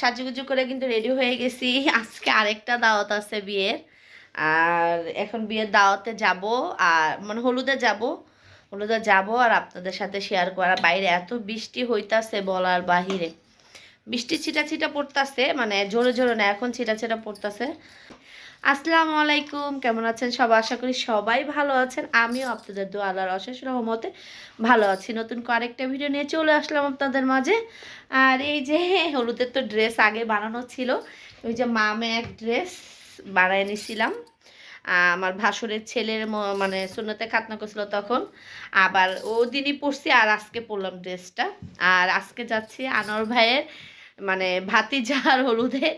সাজুগুজু করে কিন্তু রেডি হয়ে গেছি। আজকে আরেকটা দাওয়াত আছে বিয়ের। আর এখন বিয়ের দাওয়াতে যাব, আর মানে হলুদে যাব। হলুদে যাব আর আপনাদের সাথে শেয়ার করা বাইরে এত বৃষ্টি হইতাছে বলার বাহিরে। বৃষ্টি ছিটা ছিটা পড়তাছে মানে জোরে জোরে না, এখন ছিটা ছিটা পড়তাছে। আসসালামু আলাইকুম, কেমন আছেন সবাই আশা করি সবাই ভালো আছেন। আমিও আপনাদের দোয়া আল্লাহর অশেষ রহমতে ভালো আছি। নতুন কয়েকটা ভিডিও নিয়ে চলে আসলাম আপনাদের মাঝে। আর এই যে হলুদের তো ড্রেস আগে বানানো ছিল, ওই যে মামে এক ড্রেস বানায় নিছিলাম। আমার ভাসুরের ছেলের মানে সুন্নতে খাতনা করছিল তখন। আবার ও দিনই পরছি আর আজকে পরলাম ড্রেসটা আর আজকে যাচ্ছি আনোয়ার ভাইয়ের মানে ভাতিজার হলুদে।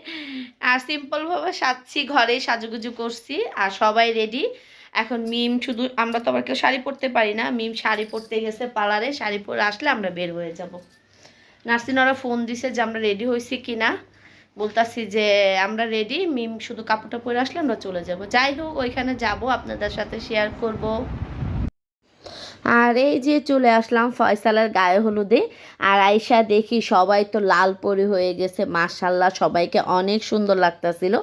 আর সিম্পলভাবে সাজছি ঘরে সাজুগুজু করছি, আর সবাই রেডি এখন মিম শুধু, আমরা তো আবার কেউ শাড়ি পরতে পারি না। মিম শাড়ি পরতে গেছে পার্লারে, শাড়ি পরে আসলে আমরা বের হয়ে যাব। নার্সিনরা ফোন দিছে যে আমরা রেডি হয়েছি কি না বলতাছি যে আমরা রেডি মিম শুধু কাপড়টা পরে আসলে আমরা চলে যাব। যাই হোক, ওইখানে যাব, আপনাদের সাথে শেয়ার করব। আর এই যে চলে আসলাম ফয়সালের গায়ে হলুদে। আর আয়সা দেখি সবাই তো লাল পরি হয়ে গেছে মার্শাল্লাহ সবাইকে অনেক সুন্দর লাগতাছিল।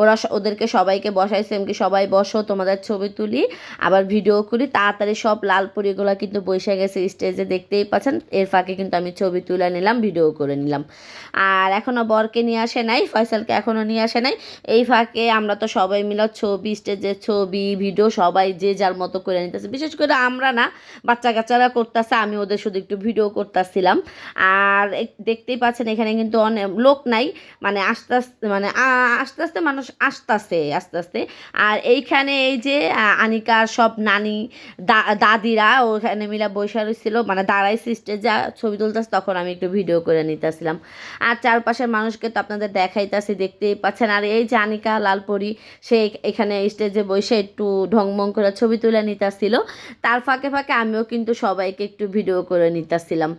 ওরা ওদেরকে সবাইকে বসাইছে এমকি সবাই, বসো, তোমাদের ছবি তুলি, আবার ভিডিও করি। তাড়াতাড়ি সব লাল পরিগুলো কিন্তু বসে গেছে স্টেজে, দেখতেই পাচ্ছেন? এর ফাঁকে কিন্তু আমি ছবি তুলে নিলাম, ভিডিও করে নিলাম। আর এখনও বরকে নিয়ে আসে নাই, ফয়সালকে এখনও নিয়ে আসে নাই। এই ফাঁকে আমরা তো সবাই মিলে ছবি, স্টেজের ছবি, ভিডিও সবাই যে যার মতো করে নিতেছে। বিশেষ করে আমরা না বাচ্চা কাচ্চারা করতেছে, আমি ওদের শুধু একটু ভিডিও করতেছিলাম। আর দেখতেই পাচ্ছেন, এখানে কিন্তু অনেক লোক নাই মানে আস্তে আস্তে মানে আস্তে আস্তে মানুষ আসতেছে, আস্তে আস্তে। আর এইখানে এই যে আনিকার সব নানি দাদিরা, ওখানে মিলা বৈশা রয়েছিল মানে দাঁড়াইছে যা ছবি তুলতেছে, তখন আমি একটু ভিডিও করে নিতেছিলাম। আর চারপাশের মানুষকে তো আপনাদের দেখাইতেছি, দেখতেই পাচ্ছেন। আর এই যে আনিকা, লালপরি, সে এখানে স্টেজে বসে একটু ঢংমং করে ছবি তুলে নিতেছিল। তার ফাঁকে ফাঁকে আমিও কিন্তু সবাইকে একটু ভিডিও করে নিতেছিলাম।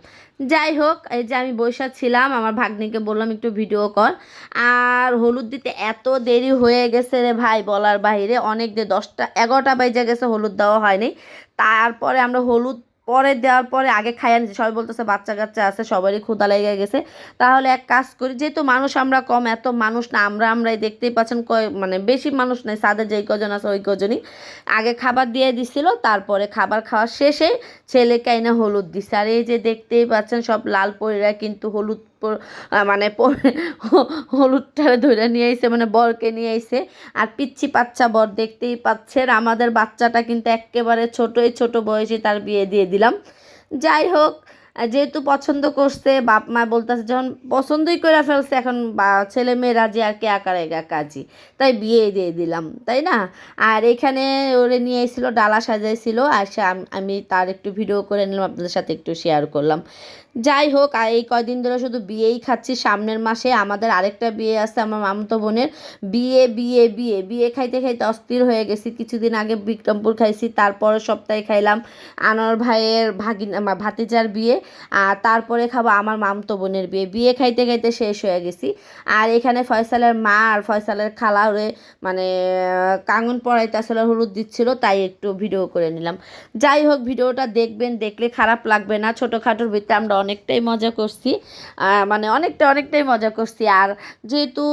যাই হোক, এই যে আমি বৈশাখ ছিলাম, আমার ভাগ্নিকে বললাম একটু ভিডিও কর। আর হলুদ দিতে এত দেরি হয়ে গেছে রে ভাই বলার বাইরে অনেক দে দশটা এগারোটা বাজে গেছে হলুদ দেওয়া হয়নি। তারপরে আমরা হলুদ পরে দেওয়ার পরে আগে খাইয়া নিচ্ছে সবাই বলতেছে, বাচ্চা কাচ্চা আছে, সবারই ক্ষুদা লেগে গেছে। তাহলে এক কাজ করি, যেহেতু মানুষ আমরা কম, এত মানুষ না, আমরা আমরাই দেখতেই পাচ্ছেন কয় মানে বেশি মানুষ নেই সাদের যেই কজন আছে, ওই কজনই। আগে খাবার দিয়ে দিছিল, তারপরে খাবার খাওয়া শেষে ছেলেকে এনে হলুদ দিছে। আর এই যে দেখতেই পাচ্ছেন, সব লাল পরিরা কিন্তু হলুদ মানে হলুদটা ধরে নিয়ে আইছে মানে বরকে নিয়ে আইছে। আর পিচ্ছি বাচ্চা বর দেখতেই পাচ্ছেন আমাদের বাচ্চাটা কিন্তু একেবারে ছোটোই ছোট বয়সে তার বিয়ে দিয়ে দিলাম। যাই হোক, যেহেতু পছন্দ করছে, বাপ মা বলতেছে, যখন পছন্দই করে ফেলছে, এখন ছেলে মেয়ে রাজি, আর কে আকারে কাজী? তাই বিয়ে দিয়ে দিলাম, তাই না? আর এখানে ওরে নিয়ে এসেছিল ডালা সাজাইছিল, আর আমি তার একটু ভিডিও করে নিলাম, আপনাদের সাথে একটু শেয়ার করলাম। যাই হোক আর এই কয়দিন ধরে শুধু বিয়েই খাচ্ছি। সামনের মাসে আমাদের আরেকটা বিয়ে আছে, আমার মামতো বোনের। বিয়ে বিয়ে বিয়ে বিয়ে খাইতে খাইতে অস্থির হয়ে গেছি। কিছুদিন আগে বিক্রমপুর খাইছি তারপরের সপ্তাহে খাইলাম আনোয়ার ভাইয়ের ভাগিন ভাতিজার বিয়ে, আর তারপরে খাব আমার মামতো বোনের বিয়ে। বিয়ে খাইতে খাইতে শেষ হয়ে গেছি। আর এখানে ফয়সালের মা আর ফয়সালের খালা ওরে মানে কাঙন পড়াইতে আসলে হলুদ দিচ্ছিল, তাই একটু ভিডিও করে নিলাম। যাই হোক ভিডিওটা দেখবেন, দেখলে খারাপ লাগবে না। ছোটোখাটোর ভিতরে আমরা অনেকটাই মজা করছি। মানে অনেকটা, অনেকটাই মজা করছি। আর যেহেতু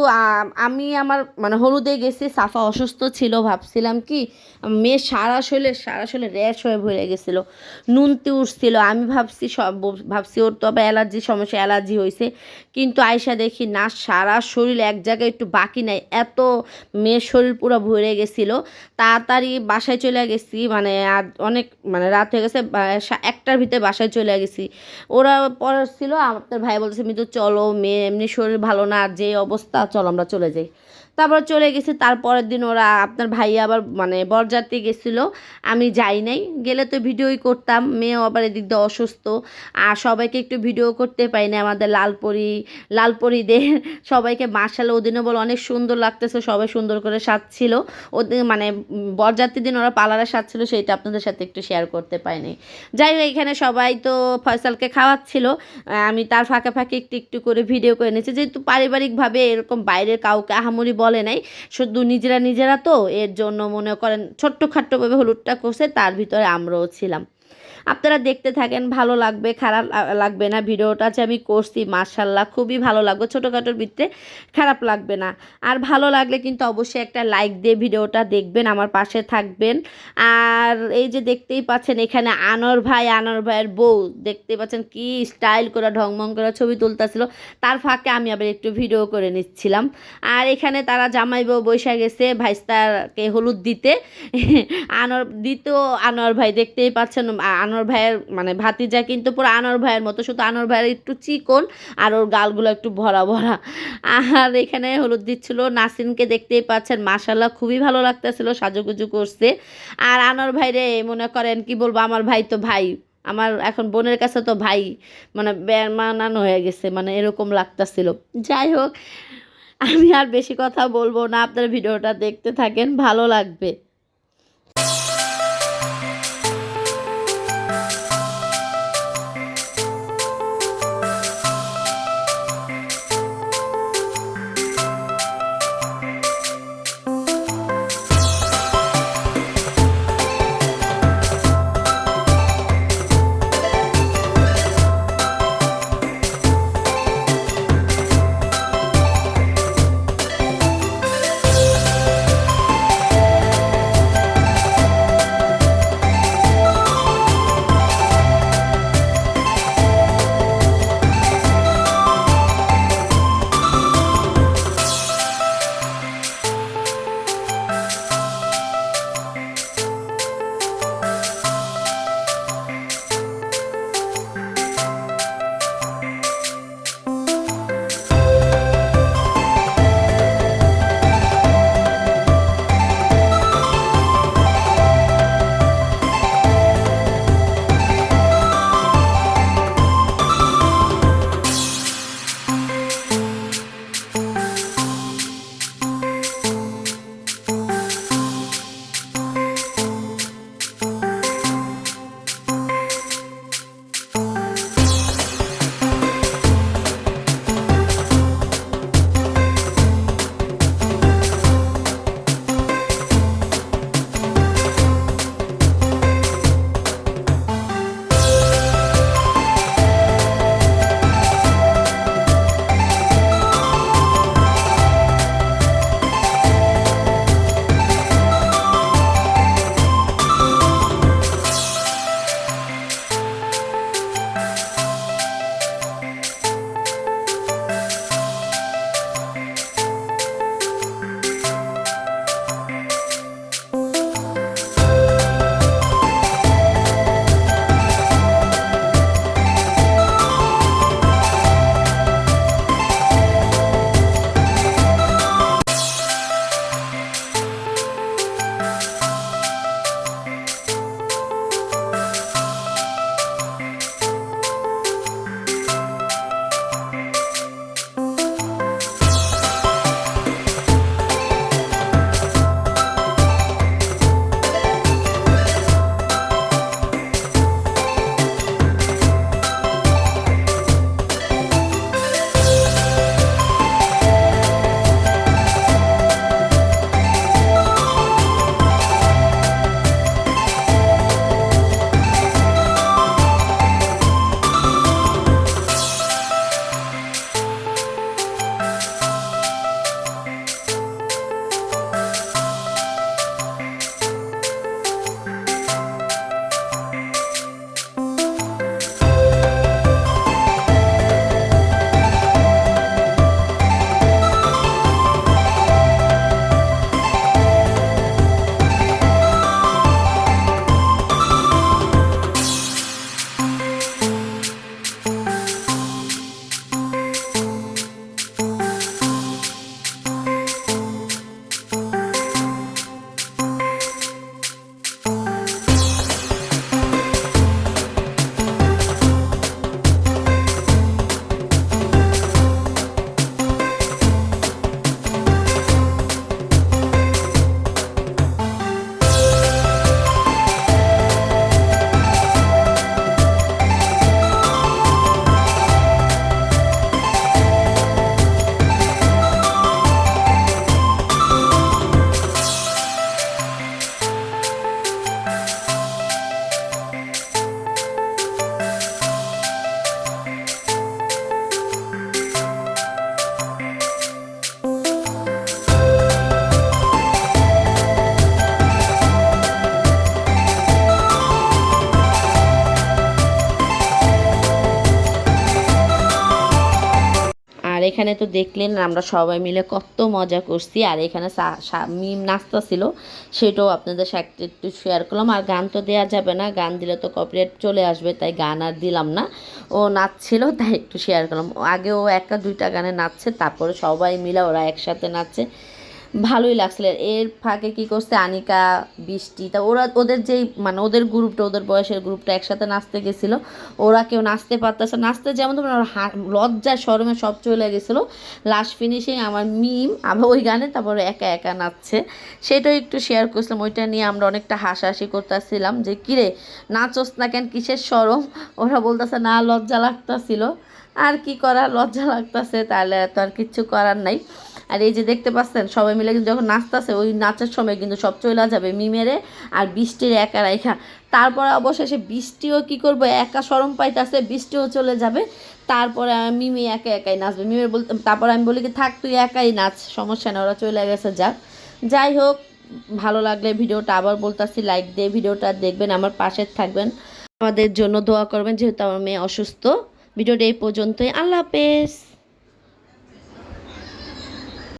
আমি আমার মানে হলুদে গেছি, সাফা অসুস্থ ছিল, ভাবছিলাম কি, মেয়ে সারা শৈলে সারা শৈলে র্যাশ হয়ে ভরে গেছিল। নুনতে উঠছিল। আমি ভাবছি সব, ভাবছি ওর তো আবার অ্যালার্জির সমস্যা, অ্যালার্জি হয়েছে কিন্তু আয়সা দেখি, না, সারা শরীর এক জায়গায় একটু বাকি নাই। এত মেয়ের শরীর পুরো ভরে গেছিল। তাড়াতাড়ি বাসায় চলে গেছি। মানে আর অনেক মানে রাত হয়ে গেছে একটার ভিতরে বাসায় চলে গেছি। ওরা পরে ছিল আমার ভাই বলছে মিতু, চলো, মেয়ে, এমনি শরীর ভালো না, যে অবস্থা, চলো আমরা চলে যাই। তারপর চলে গেছে, তারপরের দিন ওরা আপনার ভাই আবার মানে বরযাত্রী গেছিল, আমি যাই নাই, গেলে তো ভিডিওই করতাম, মেয়েও আবার এদিক দিয়ে অসুস্থ, আর সবাইকে একটু ভিডিও করতে পাই না আমাদের লালপরি, লালপরিদের, সবাইকে মার্শাল ওদিনও বলে অনেক সুন্দর লাগতেছে, সবাই সুন্দর করে সাজছিল ওদের মানে বরযাত্রীর দিন ওরা পার্লারে সাজছিল সেইটা আপনাদের সাথে একটু শেয়ার করতে পাইনি যাই হোক, এখানে সবাই তো ফয়সালকে খাওয়াচ্ছিল আমি তার ফাঁকে ফাঁকে একটু একটু করে ভিডিও করে নিয়েছি যেহেতু পারিবারিকভাবে এরকম বাইরের কাউকে আহামরি বলে নাই। শুধু নিজেরা নিজেরা তো এর জন্য মনে করেন ছোট্ট খাট্টভাবে হলুদটা কষে তার ভিতরে আমরাও ছিলাম। আপনারা দেখতে থাকেন, ভালো লাগবে, খারাপ লাগবে না। ভিডিওটা যে আমি করছি মার্শাল্লাহ খুবই ভালো লাগবে। ছোটোখাটোর ভিতরে খারাপ লাগবে না। আর ভালো লাগলে কিন্তু অবশ্যই একটা লাইক দিয়ে ভিডিওটা দেখবেন, আমার পাশে থাকবেন। আর এই যে দেখতেই পাচ্ছেন, এখানে আনোয়ার ভাই, আনোয়ার ভাইয়ের বউ। দেখতেই পাচ্ছেন কি স্টাইল করে, ঢংমং করে ছবি তুলতেছিল। তার ফাঁকে আমি আবার একটু ভিডিও করে নিচ্ছিলাম। আর এখানে তারা জামাই বউ বৈশা গেছে ভাইস্তারকে হলুদ দিতে। আনর দ্বিতীয় আনোয়ার ভাই, দেখতেই পাচ্ছেন, আ- আনোয়ার ভাইয়ের মানে ভাতিজা কিন্তু পুরো আনোয়ার ভাইয়ের মতো, শুধু আনোয়ার ভাইয়ের একটু চিকন আর ওর গালগুলো একটু ভরা ভরা। আর এখানে হলুদ দিচ্ছিল, নাসিনকে দেখতেই পাচ্ছেন মাসাল্লাহ খুবই ভালো লাগতেছিল, সাজুগুজু করছে। আর আনোয়ার ভাইরে মনে করেন, কি বলব, আমার ভাই তো ভাই, আমার এখন বোনের কাছে তো ভাই মানে বেমানানো হয়ে গেছে মানে এরকম লাগতাছিল। যাই হোক, আমি আর বেশি কথা বলব না, আপনার ভিডিওটা দেখতে থাকেন, ভালো লাগবে। এখানে তো দেখলেন আমরা সবাই মিলে কত মজা করছি। আর এখানে নাস্তা ছিল, সেটাও আপনাদের সাথে একটু শেয়ার করলাম। আর গান তো দেওয়া যাবে না, গান দিলে তো কপিরাইট চলে আসবে, তাই গান আর দিলাম না। ও নাচছিল, তাই একটু শেয়ার করলাম। আগে ও একটা দুইটা গানে নাচছে, তারপরে সবাই মিলে ওরা একসাথে নাচছে। ভালোই লাগছিল। এর ফাঁকে কি করছে আনিকা, বৃষ্টি, তা ওরা ওদের যেই মানে ওদের গ্রুপটা ওদের বয়সের গ্রুপটা একসাথে নাচতে গেছিল। ওরা কেউ নাচতে পারতেছে নাচতে যেমন তোমার লজ্জায় শরমে সব চলে গেছিল। লাস্ট ফিনিশিং আমার মিম, আবার ওই গানে তারপরে একা একা নাচছে। সেটাও একটু শেয়ার করছিলাম। ওইটা নিয়ে আমরা অনেকটা হাসাহাসি করতেছিলাম যে, কিরে, নাচস না কেন? কিসের সরম ওরা বলতেছে, না, লজ্জা লাগতাছিল। আর কি করা লজ্জা লাগতাছে, তাহলে তো আর কিচ্ছু করার নাই। আর এই যে দেখতে পাচ্ছেন, সবাই মিলে কিন্তু যখন নাচতেছে, ওই নাচের সময় কিন্তু সব চলে যাবে মিমেরে আর বৃষ্টির একা রাইখা। তারপরে অবশেষে বৃষ্টিও কি করব, একা সরম পাইতেছে, বৃষ্টিও চলে যাবে। তারপরে মিমি একা একাই নাচবে। মিমের বলতে তারপরে আমি বলি কি, থাক, তুই একাই নাচ, সমস্যা নেই, ওরা চলে গেছে, যাক। যাই হোক, ভালো লাগলে ভিডিওটা আবার বলতাছি লাইক দিয়ে ভিডিওটা দেখবেন, আমার পাশে থাকবেন। আমাদের জন্য দোয়া করবেন, যেহেতু আমার মেয়ে অসুস্থ। ভিডিওটা এই পর্যন্তই। আল্লাহ হাফেজ।